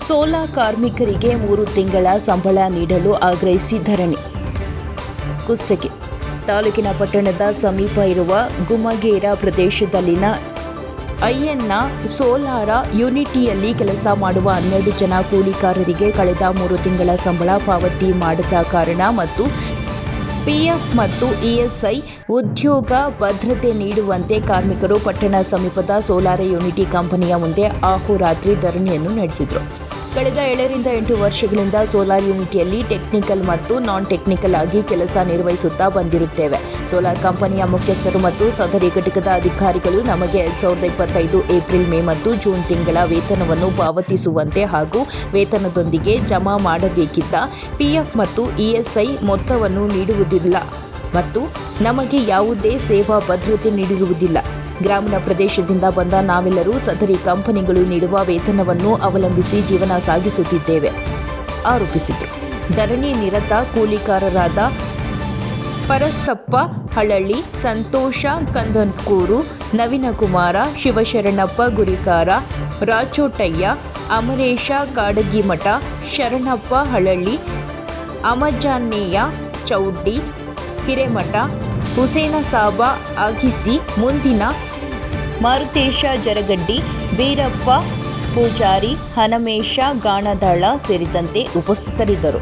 ಸೋಲಾ ಕಾರ್ಮಿಕರಿಗೆ ಮೂರು ತಿಂಗಳ ಸಂಬಳ ನೀಡಲು ಆಗ್ರಹಿಸಿ ಧರಣಿ. ಕುಷ್ಟಗಿ ತಾಲೂಕಿನ ಪಟ್ಟಣದ ಸಮೀಪ ಇರುವ ಗುಮಗೇರ ಪ್ರದೇಶದಲ್ಲಿನ ಐಎನ್ನ ಸೋಲಾರ ಯೂನಿಟಿಯಲ್ಲಿ ಕೆಲಸ ಮಾಡುವ ಹನ್ನೆರಡು ಜನ ಕೂಲಿಕಾರರಿಗೆ ಕಳೆದ ಮೂರು ತಿಂಗಳ ಸಂಬಳ ಪಾವತಿ ಮಾಡದ ಕಾರಣ ಮತ್ತು ಪಿಎಫ್ ಮತ್ತು ಇಎಸ್ಐ ಉದ್ಯೋಗ ಭದ್ರತೆ ನೀಡುವಂತೆ ಕಾರ್ಮಿಕರು ಪಟ್ಟಣ ಸಮೀಪದ ಸೋಲಾರ ಯೂನಿಟಿ ಕಂಪನಿಯ ಮುಂದೆ ಅಹೋರಾತ್ರಿ ಧರಣಿಯನ್ನು ನಡೆಸಿದರು. ಕಳೆದ ಏಳರಿಂದ ಎಂಟು ವರ್ಷಗಳಿಂದ ಸೋಲಾರ್ ಯೂನಿಟಿಯಲ್ಲಿ ಟೆಕ್ನಿಕಲ್ ಮತ್ತು ನಾನ್ ಟೆಕ್ನಿಕಲ್ ಆಗಿ ಕೆಲಸ ನಿರ್ವಹಿಸುತ್ತಾ ಬಂದಿರುತ್ತೇವೆ. ಸೋಲಾರ್ ಕಂಪನಿಯ ಮುಖ್ಯಸ್ಥರು ಮತ್ತು ಸದರಿ ಘಟಕದ ಅಧಿಕಾರಿಗಳು ನಮಗೆ ಎರಡ್ ಸಾವಿರದ ಇಪ್ಪತ್ತೈದು ಏಪ್ರಿಲ್ ಮೇ ಮತ್ತು ಜೂನ್ ತಿಂಗಳ ವೇತನವನ್ನು ಪಾವತಿಸುವಂತೆ ಹಾಗೂ ವೇತನದೊಂದಿಗೆ ಜಮಾ ಮಾಡಬೇಕಿದ್ದ ಪಿಎಫ್ ಮತ್ತು ಇಎಸ್ಐ ಮೊತ್ತವನ್ನು ನೀಡುವುದಿಲ್ಲ. ಮತ್ತು ನಮಗೆ ಯಾವುದೇ ಸೇವಾ ಭದ್ರತೆ ನೀಡಿರುವುದಿಲ್ಲ ಗ್ರಾಮೀಣ ಪ್ರದೇಶದಿಂದ ಬಂದ ನಾವೆಲ್ಲರೂ ಸದರಿ ಕಂಪನಿಗಳು ನೀಡುವ ವೇತನವನ್ನು ಅವಲಂಬಿಸಿ ಜೀವನ ಸಾಗಿಸುತ್ತಿದ್ದೇವೆ, ಆರೋಪಿಸಿದರು. ಧರಣಿ ನಿರತ ಕೂಲಿಕಾರರಾದ ಪರಸಪ್ಪ ಹಳಳ್ಳಿ, ಸಂತೋಷ ಕಂದನ್ಕೂರು, ನವೀನಕುಮಾರ, ಶಿವಶರಣಪ್ಪ ಗುರಿಕಾರ ರಾಚೋಟಯ್ಯ ಅಮರೇಶ ಕಾಡಗಿಮಠ, ಶರಣಪ್ಪ ಹಳಳ್ಳಿ, ಅಮಜಾನೇಯ ಚೌಡ್ಡಿ ಹಿರೇಮಠ ಹುಸೇನ ಸಾಬ ಅಗಿಸಿ ಮುಂದಿನ ಮಾರುತೇಶ ಜರಗಡ್ಡಿ ಬೀರಪ್ಪ ಪೂಜಾರಿ ಹನಮೇಶ ಗಾಣದಳ ಸೇರಿದಂತೆ ಉಪಸ್ಥಿತರಿದ್ದರು.